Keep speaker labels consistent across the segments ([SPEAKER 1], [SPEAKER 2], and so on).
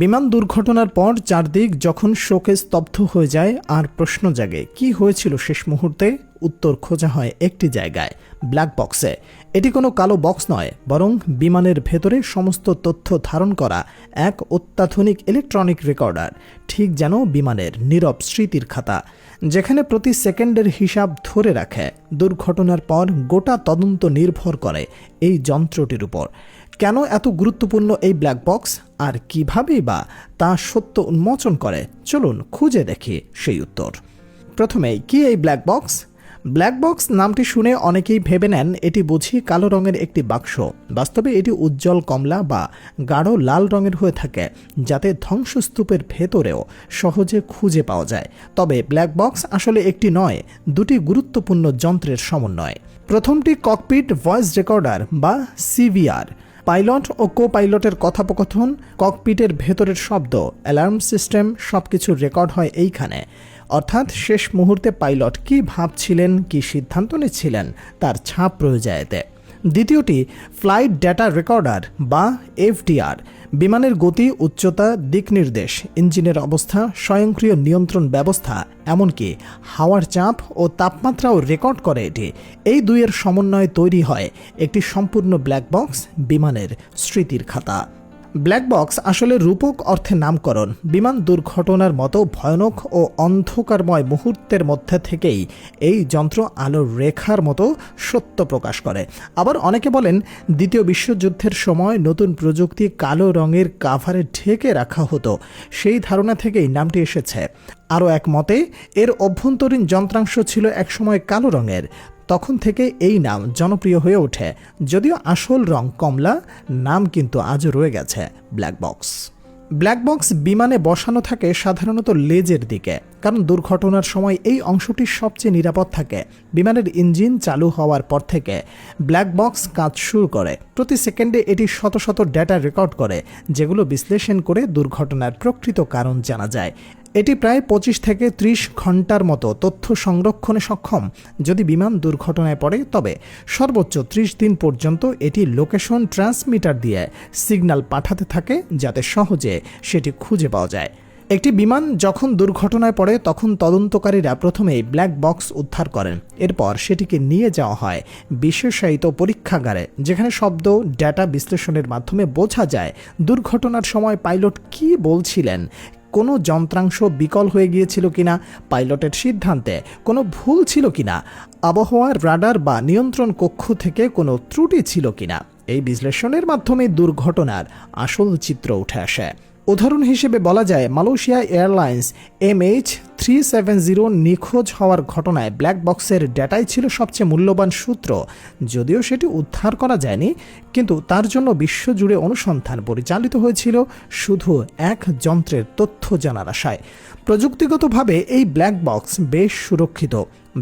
[SPEAKER 1] বিমান দুর্ঘটনার পর চারদিক যখন শোকে স্তব্ধ হয়ে যায় আর প্রশ্ন জাগে, কি হয়েছিল শেষ মুহূর্তে? উত্তর খোঁজা হয় একটি জায়গায় ব্ল্যাক বক্সে এটি কোনো কালো বক্স নয়, বরং বিমানের ভেতরে সমস্ত তথ্য ধারণ করা এক অত্যাধুনিক ইলেকট্রনিক রেকর্ডার ঠিক যেন বিমানের নীরব স্মৃতির খাতা, যেখানে প্রতি সেকেন্ডের হিসাব ধরে রাখে। দুর্ঘটনার পর গোটা তদন্ত নির্ভর করে এই যন্ত্রটির উপর। কেন এত গুরুত্বপূর্ণ এই ব্ল্যাক বক্স আর কিভাবেই বা তা সত্য উন্মোচন করে? চলুন খুঁজে দেখি সেই উত্তর। প্রথমেই কি এই ব্ল্যাক বক্স ব্ল্যাক বক্স নামটি শুনে অনেকেই ভেবে নেন এটি বুঝি কালো রঙের একটি বাক্স। বাস্তবে এটি উজ্জ্বল কমলা বা গাঢ় লাল রঙের হয়ে থাকে, যাতে ধ্বংসস্তূপের ভেতরেও সহজে খুঁজে পাওয়া যায়। তবে ব্ল্যাক বক্স আসলে একটি নয়, দুটি গুরুত্বপূর্ণ যন্ত্রের সমন্বয়। প্রথমটি ককপিট ভয়েস রেকর্ডার বা সিভিআর পাইলট ও কো পাইলটের কথোপকথন, ককপিটের ভেতরের শব্দ, অ্যালার্ম সিস্টেম সব কিছু রেকর্ড হয় এইখানে। অর্থাৎ শেষ মুহূর্তে পাইলট কি ভাবছিলেন, কি সিদ্ধান্ত নিচ্ছিলেন, তার ছাপ রয়ে যায় দ্বিতীয়টি, ফ্লাইট ডেটা রেকর্ডার বা এফডিআর, বিমানের গতি, উচ্চতা দিক নির্দেশ ইঞ্জিনের অবস্থা, স্বয়ংক্রিয় নিয়ন্ত্রণ ব্যবস্থা, এমনকি হাওয়ার চাপ ও তাপমাত্রাও রেকর্ড করে এটি। এই দুইয়ের সমন্বয়ে তৈরি হয় একটি সম্পূর্ণ ব্ল্যাক বক্স বিমানের স্মৃতির খাতা। ব্ল্যাক বক্স আসলে রূপক অর্থে নামকরণ। বিমান দুর্ঘটনার মতো ভয়ানক ও অন্ধকারময় মুহূর্তের মধ্যে থেকেই এই যন্ত্র আলোর রেখার মতো সত্য প্রকাশ করে। আবার অনেকে বলেন, দ্বিতীয় বিশ্বযুদ্ধের সময় নতুন প্রযুক্তি কালো রঙের কাভারে ঢেকে রাখা হতো। সেই ধারণা থেকেই নামটি এসেছে। আরও এক মতে এর অভ্যন্তরীণ যন্ত্রাংশ ছিল একসময় কালো রঙের। তখন থেকে এই নাম জনপ্রিয় হয়ে ওঠে। যদিও আসল রং কমলা, নাম কিন্তু আজও রয়ে গেছে ব্ল্যাক বক্স ব্ল্যাক বক্স বিমানে বসানো থাকে সাধারণত লেজের দিকে, কারণ দুর্ঘটনার সময় এই অংশটি সবচেয়ে নিরাপদ থাকে। বিমানের ইঞ্জিন চালু হওয়ার পর থেকে ব্ল্যাক বক্স কাজ শুরু করে। প্রতি সেকেন্ডে এটি শত শত ডেটা রেকর্ড করে, যেগুলো বিশ্লেষণ করে দুর্ঘটনার প্রকৃত কারণ জানা যায়। এটি প্রায় পঁচিশ থেকে ত্রিশ ঘণ্টার মতো তথ্য সংরক্ষণে সক্ষম। যদি বিমান দুর্ঘটনায় পড়ে, তবে সর্বোচ্চ ত্রিশ দিন পর্যন্ত এটি লোকেশন ট্রান্সমিটার দিয়ে সিগন্যাল পাঠাতে থাকে, যাতে সহজে সেটি খুঁজে পাওয়া যায়। একটি বিমান যখন দুর্ঘটনায় পড়ে, তখন তদন্তকারীরা প্রথমেই ব্ল্যাক বক্স উদ্ধার করেন। এরপর সেটিকে নিয়ে যাওয়া হয় বিশেষায়িত পরীক্ষাগারে, যেখানে শব্দ, ডেটা বিশ্লেষণের মাধ্যমে বোঝা যায় দুর্ঘটনার সময় পাইলট কি বলছিলেন কোনো যন্ত্রাংশ বিকল হয়ে গিয়েছিল কিনা, পাইলটের সিদ্ধান্তে কোনো ভুল ছিল কিনা, আবহাওয়ার রাডার বা নিয়ন্ত্রণ কক্ষ থেকে কোনো ত্রুটি ছিল কিনা, এই বিশ্লেষণের মাধ্যমে দুর্ঘটনার আসল চিত্র উঠে আসে। উদাহরণ হিসেবে বলা যায়, Malaysia Airlines, MH three seven zero নিখোঁজ হওয়ার ঘটনায় ব্ল্যাক বক্সের ডেটাই ছিল সবচেয়ে মূল্যবান সূত্র। যদিও সেটি উদ্ধার করা যায়নি, কিন্তু তার জন্য বিশ্বজুড়ে অনুসন্ধান পরিচালিত হয়েছিল শুধু এক যন্ত্রের তথ্য জানার আশায়। প্রযুক্তিগতভাবে এই ব্ল্যাক বক্স বেশ সুরক্ষিত।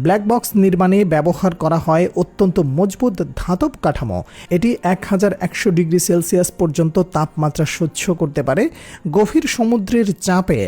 [SPEAKER 1] ব্ল্যাক বক্স নির্মাণে ব্যবহার করা হয় অত্যন্ত মজবুত ধাতব কাঠামো। এটি এক হাজার একশো ডিগ্রি সেলসিয়াস পর্যন্ত তাপমাত্রা সহ্য করতে পারে, গভীর সমুদ্রের চাপে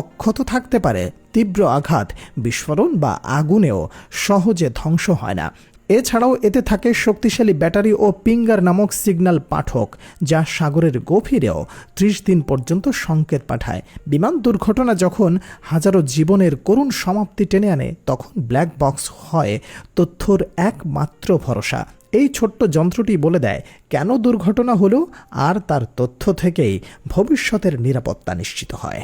[SPEAKER 1] অক্ষত থাকতে পারে তীব্র আঘাত, বিস্ফোরণ বা আগুনেও সহজে ধ্বংস হয় না। এছাড়াও এতে থাকে শক্তিশালী ব্যাটারি ও পিঙ্গার নামক সিগন্যাল পাঠক, যা সাগরের গভীরেও ত্রিশ দিন পর্যন্ত সংকেত পাঠায়। বিমান দুর্ঘটনা যখন হাজারো জীবনের করুণ সমাপ্তি টেনে আনে, তখন ব্ল্যাক বক্স হয় তথ্যর একমাত্র ভরসা। এই ছোট্ট যন্ত্রটি বলে দেয়, কেন দুর্ঘটনা হলো আর তার তথ্য থেকেই ভবিষ্যতের নিরাপত্তা নিশ্চিত হয়।